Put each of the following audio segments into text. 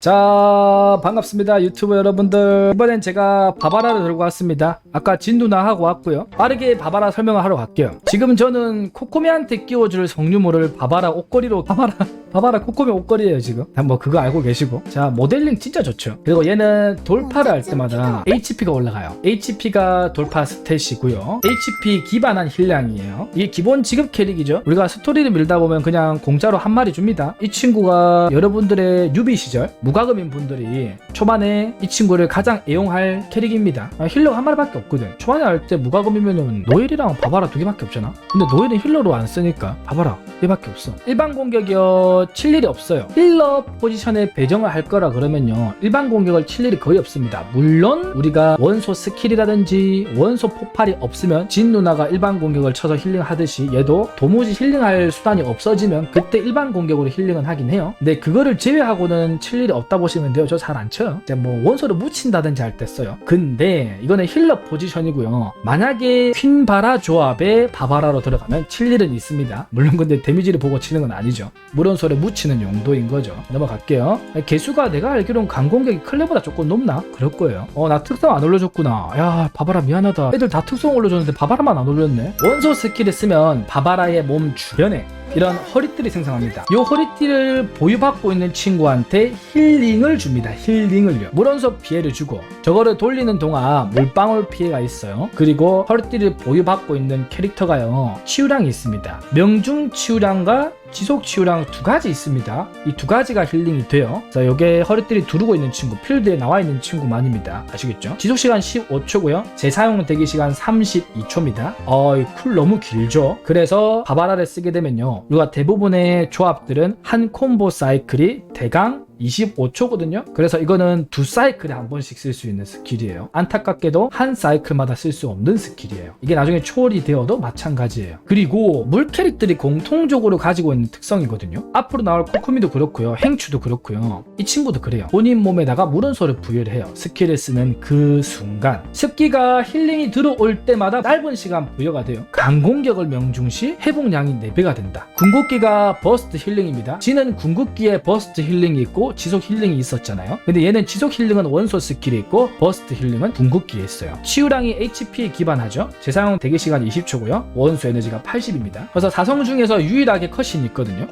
자 반갑습니다 유튜브 여러분들. 이번엔 제가 바바라를 들고 왔습니다. 아까 진 누나 하고 왔고요. 빠르게 바바라 설명을 하러 갈게요. 지금 저는 코코미한테 끼워줄 성유물을 바바라 옷걸이로 바바라 바바라 코코미 옷걸이에요 지금. 뭐 그거 알고 계시고. 자 모델링 진짜 좋죠. 그리고 얘는 돌파를 할 때마다 HP가 올라가요. HP가 돌파 스탯이고요. HP 기반한 힐량이에요. 이게 기본 지급 캐릭이죠. 우리가 스토리를 밀다 보면 그냥 공짜로 한 마리 줍니다. 이 친구가 여러분들의 뉴비 시절 무과금인 분들이 초반에 이 친구를 가장 애용할 캐릭입니다. 아, 힐러가 한 마리밖에 없거든. 초반에 할 때 무과금이면은 노엘이랑 바바라 두 개밖에 없잖아? 근데 노엘은 힐러로 안 쓰니까 바바라 두 개밖에 없어. 일반 공격이요 칠 일이 없어요. 힐러 포지션에 배정을 할 거라 그러면요 일반 공격을 칠 일이 거의 없습니다. 물론 우리가 원소 스킬이라든지 원소 폭발이 없으면 진 누나가 일반 공격을 쳐서 힐링하듯이 얘도 도무지 힐링할 수단이 없어지면 그때 일반 공격으로 힐링은 하긴 해요. 근데 그거를 제외하고는 칠 일이 없다 보시면 돼요. 저 잘 안 쳐요. 뭐 원소를 묻힌다든지 할 때 써요. 근데 이거는 힐러 포지션이고요. 만약에 퀸바라 조합에 바바라로 들어가면 칠 일은 있습니다. 물론 근데 데미지를 보고 치는 건 아니죠. 물원소를 묻히는 용도인 거죠. 넘어갈게요. 개수가 내가 알기로는 강공격이 클레보다 조금 높나? 그럴 거예요. 어 나 특성 안 올려줬구나. 야 바바라 미안하다. 애들 다 특성 올려줬는데 바바라만 안 올렸네? 원소 스킬을 쓰면 바바라의 몸 주변에 이런 허리띠를 생성합니다. 이 허리띠를 보유받고 있는 친구한테 힐링을 줍니다. 힐링을요. 물원소 피해를 주고 저거를 돌리는 동안 물방울 피해가 있어요. 그리고 허리띠를 보유받고 있는 캐릭터가요. 치유량이 있습니다. 명중 치유량과 지속 치유량 두 가지 있습니다. 이 두 가지가 힐링이 돼요. 자, 요게 허리띠를 두르고 있는 친구, 필드에 나와 있는 친구만입니다. 아시겠죠? 지속 시간 15초고요. 재사용 대기 시간 32초입니다. 어, 이쿨 너무 길죠? 그래서 바바라를 쓰게 되면요. 우리가 대부분의 조합들은 한 콤보 사이클이 대강 25초거든요. 그래서 이거는 두 사이클에 한 번씩 쓸 수 있는 스킬이에요. 안타깝게도 한 사이클마다 쓸 수 없는 스킬이에요. 이게 나중에 초월이 되어도 마찬가지예요. 그리고 물 캐릭들이 공통적으로 가지고 있는 특성이거든요. 앞으로 나올 코코미도 그렇고요. 행추도 그렇고요. 이 친구도 그래요. 본인 몸에다가 물원소를 부여를 해요. 스킬을 쓰는 그 순간 습기가 힐링이 들어올 때마다 짧은 시간 부여가 돼요. 강공격을 명중시 회복량이 4배가 된다. 궁극기가 버스트 힐링입니다. 지는 궁극기에 버스트 힐링이 있고 지속 힐링이 있었잖아요. 근데 얘는 지속 힐링은 원소 스킬이 있고 버스트 힐링은 궁극기에 있어요. 치유량이 HP에 기반하죠. 재사용 대기 시간 20초고요. 원소 에너지가 80입니다. 그래서 사성 중에서 유일하게 컷이 있거든요.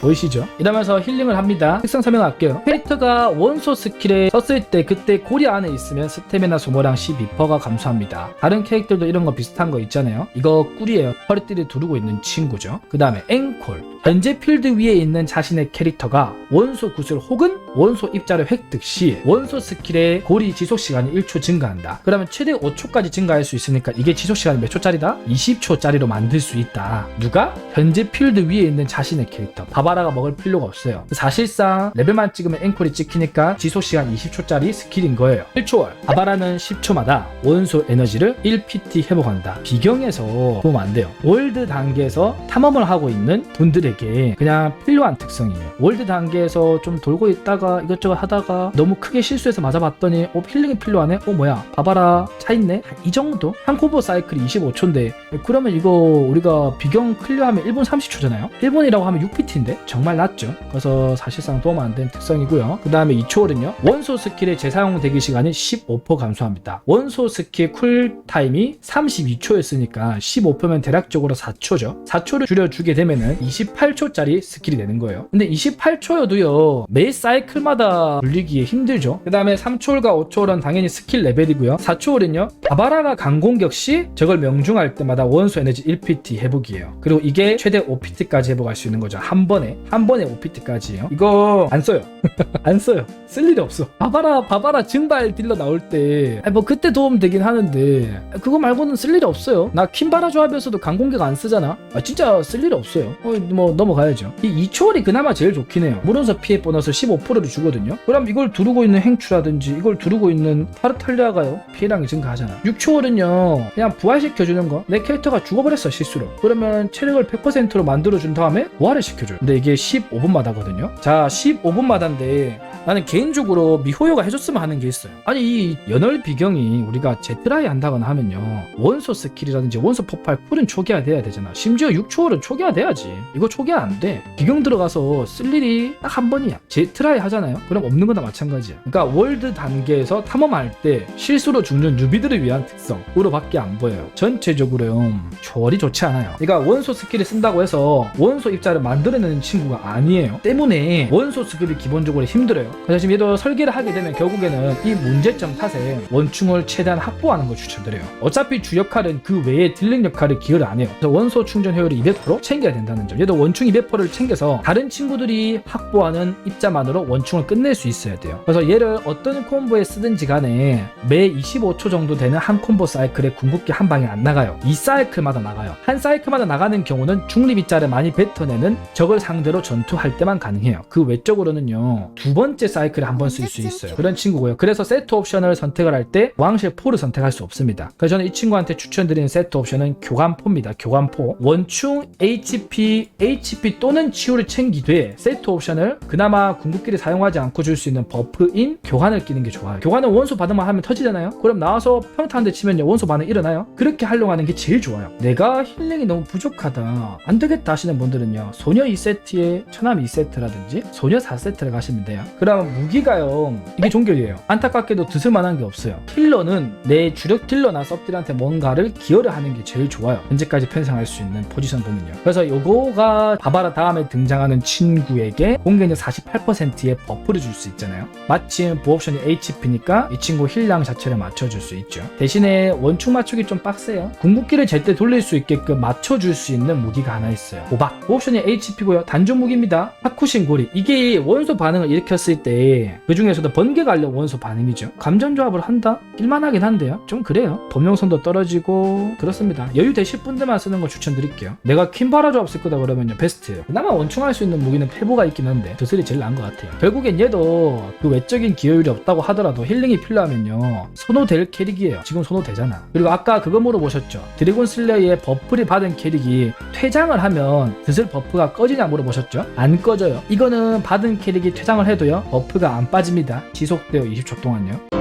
보이시죠? 이러면서 힐링을 합니다. 특성 설명 할게요. 캐릭터가 원소 스킬에 썼을 때 그때 고리 안에 있으면 스태미나 소모량 12%가 감소합니다. 다른 캐릭터도 이런 거 비슷한 거 있잖아요. 이거 꿀이에요. 허리띠를 두르고 있는 친구죠. 그 다음에 앵콜. 현재 필드 위에 있는 자신의 캐릭터가 원소 구슬 혹은 원소 입자를 획득 시 원소 스킬의 고리 지속 시간이 1초 증가한다. 그러면 최대 5초까지 증가할 수 있으니까 이게 지속 시간이 몇 초짜리다? 20초짜리로 만들 수 있다. 누가? 현재 필드 위에 있는 자신의 캐릭터. 바바라가 먹을 필요가 없어요. 사실상 레벨만 찍으면 앵콜이 찍히니까 지속 시간 20초짜리 스킬인 거예요. 1초월. 바바라는 10초마다 원소 에너지를 1PT 회복한다. 비경에서 보면 안 돼요. 월드 단계에서 탐험을 하고 있는 분들에게 그냥 필요한 특성이에요. 월드 단계에서 좀 돌고 있다가 이것저것 하다가 너무 크게 실수해서 맞아봤더니 어 힐링이 필요하네? 어 뭐야 바바라 차있네? 한이 정도? 한 코보 사이클이 25초인데 그러면 이거 우리가 비경 클리어하면 1분 30초잖아요? 1분이라고 하면 6PT인데 정말 낮죠? 그래서 사실상 도움 안된 특성이고요. 그 다음에 2초월은요 원소 스킬의 재사용 대기 시간이 15% 감소합니다. 원소 스킬 쿨타임이 32초였으니까 15%면 대략적으로 4초죠. 4초를 줄여주게 되면은 28초짜리 스킬이 되는 거예요. 근데 28초여도요 매 사이클마다 불리기에 힘들죠. 그 다음에 3초월과 5초월은 당연히 스킬 레벨이고요. 4초월은요 바바라가 강공격 시 저걸 명중할 때마다 원소 에너지 1PT 회복이에요. 그리고 이게 최대 5PT까지 회복할 수 있는 거죠. 한 번에 한 번에 5PT까지요. 이거 안 써요. 안 써요. 쓸 일이 없어. 바바라 바바라 증발 딜러 나올 때 뭐 그때 도움 되긴 하는데 그거 말고는 쓸 일이 없어요. 나 퀸바라 조합에서도 강공격 안 쓰잖아. 아 진짜 쓸 일이 없어요. 어, 뭐 넘어가야죠. 이 2초월이 그나마 제일 좋긴 해요. 물원서 피해 보너스 15%를 주거든요. 그럼 이걸 두르고 있는 행추라든지 이걸 두르고 있는 파르탈리아가요 피해량이 증가하잖아. 6초월은요 그냥 부활시켜주는 거. 내 캐릭터가 죽어버렸어 실수로. 그러면 체력을 100%로 만들어준 다음에 부활을 시켜줘요. 근데 이게 15분마다거든요. 자 15분마다인데 나는 개인적으로 미호요가 해줬으면 하는 게 있어요. 아니 이 연월 비경이 우리가 제트라이 한다거나 하면요 원소 스킬이라든지 원소 폭발 쿨은 초기화 돼야 되잖아. 심지어 6초월은 초기화 돼야지. 이거 초기 안 돼. 기경 들어가서 쓸 일이 딱 한 번이야. 제 트라이 하잖아요. 그럼 없는 거나 마찬가지야. 그러니까 월드 단계에서 탐험할 때 실수로 죽는 뉴비들을 위한 특성으로 밖에 안 보여요. 전체적으로 조리 좋지 않아요. 그러니까 원소 스킬을 쓴다고 해서 원소 입자를 만들어내는 친구가 아니에요. 때문에 원소 스킬이 기본적으로 힘들어요. 그래서 지금 얘도 설계를 하게 되면 결국에는 이 문제점 탓에 원충을 최대한 확보하는 걸 추천드려요. 어차피 주 역할은 그 외에 딜링 역할을 기여를 안 해요. 그래서 원소 충전 효율이 200% 챙겨야 된다는 점. 얘도 원충 200%를 챙겨서 다른 친구들이 확보하는 입자만으로 원충을 끝낼 수 있어야 돼요. 그래서 얘를 어떤 콤보에 쓰든지 간에 매 25초 정도 되는 한 콤보 사이클에 궁극기 한 방에 안 나가요. 이 사이클마다 나가요. 한 사이클마다 나가는 경우는 중립 입자를 많이 뱉어내는 적을 상대로 전투할 때만 가능해요. 그 외적으로는요 두 번째 사이클에 한 번 쓸 수 있어요. 그런 친구고요. 그래서 세트 옵션을 선택을 할 때 왕실 포를 선택할 수 없습니다. 그래서 저는 이 친구한테 추천드리는 세트 옵션은 교관포입니다. 교관포. 원충 HP HP 또는 치유를 챙기되 세트 옵션을 그나마 궁극기를 사용하지 않고 줄 수 있는 버프인 교환을 끼는 게 좋아요. 교환은 원소 반응만 하면 터지잖아요. 그럼 나와서 평타 한대 치면 원소 반응 일어나요? 그렇게 활용하는 게 제일 좋아요. 내가 힐링이 너무 부족하다. 안 되겠다 하시는 분들은요 소녀 2세트에 천암 2세트라든지 소녀 4세트를 가시면 돼요. 그러면 무기가요 이게 종결이에요. 안타깝게도 드실 만한 게 없어요. 힐러는 내 주력 딜러나 섭들한테 뭔가를 기여를 하는 게 제일 좋아요. 현재까지 편성할 수 있는 포지션 보면요. 그래서 요거가 바바라 다음에 등장하는 친구에게 공격력 48%의 버프를 줄 수 있잖아요. 마침 부옵션이 HP니까 이 친구 힐량 자체를 맞춰줄 수 있죠. 대신에 원축 맞추기 좀 빡세요. 궁극기를 제때 돌릴 수 있게끔 맞춰줄 수 있는 무기가 하나 있어요. 호박 부옵션이 HP고요. 단종 무기입니다. 하쿠신 고리. 이게 원소 반응을 일으켰을 때 그 중에서도 번개 관련 원소 반응이죠. 감전 조합을 한다? 일만하긴 한데요. 좀 그래요. 범용성도 떨어지고 그렇습니다. 여유 되실 분들만 쓰는 거 추천드릴게요. 내가 킴바라 조합 쓸 거다 그러면 요 베스트예요. 그나마 원충할 수 있는 무기는 페보가 있긴 한데 드슬이 제일 나은 것 같아요. 결국엔 얘도 그 외적인 기여율이 없다고 하더라도 힐링이 필요하면요. 선호될 캐릭이에요. 지금 선호되잖아. 그리고 아까 그거 물어보셨죠? 드래곤 슬레이의 버프를 받은 캐릭이 퇴장을 하면 드슬 버프가 꺼지냐 물어보셨죠? 안 꺼져요. 이거는 받은 캐릭이 퇴장을 해도요. 버프가 안 빠집니다. 지속되어 20초 동안요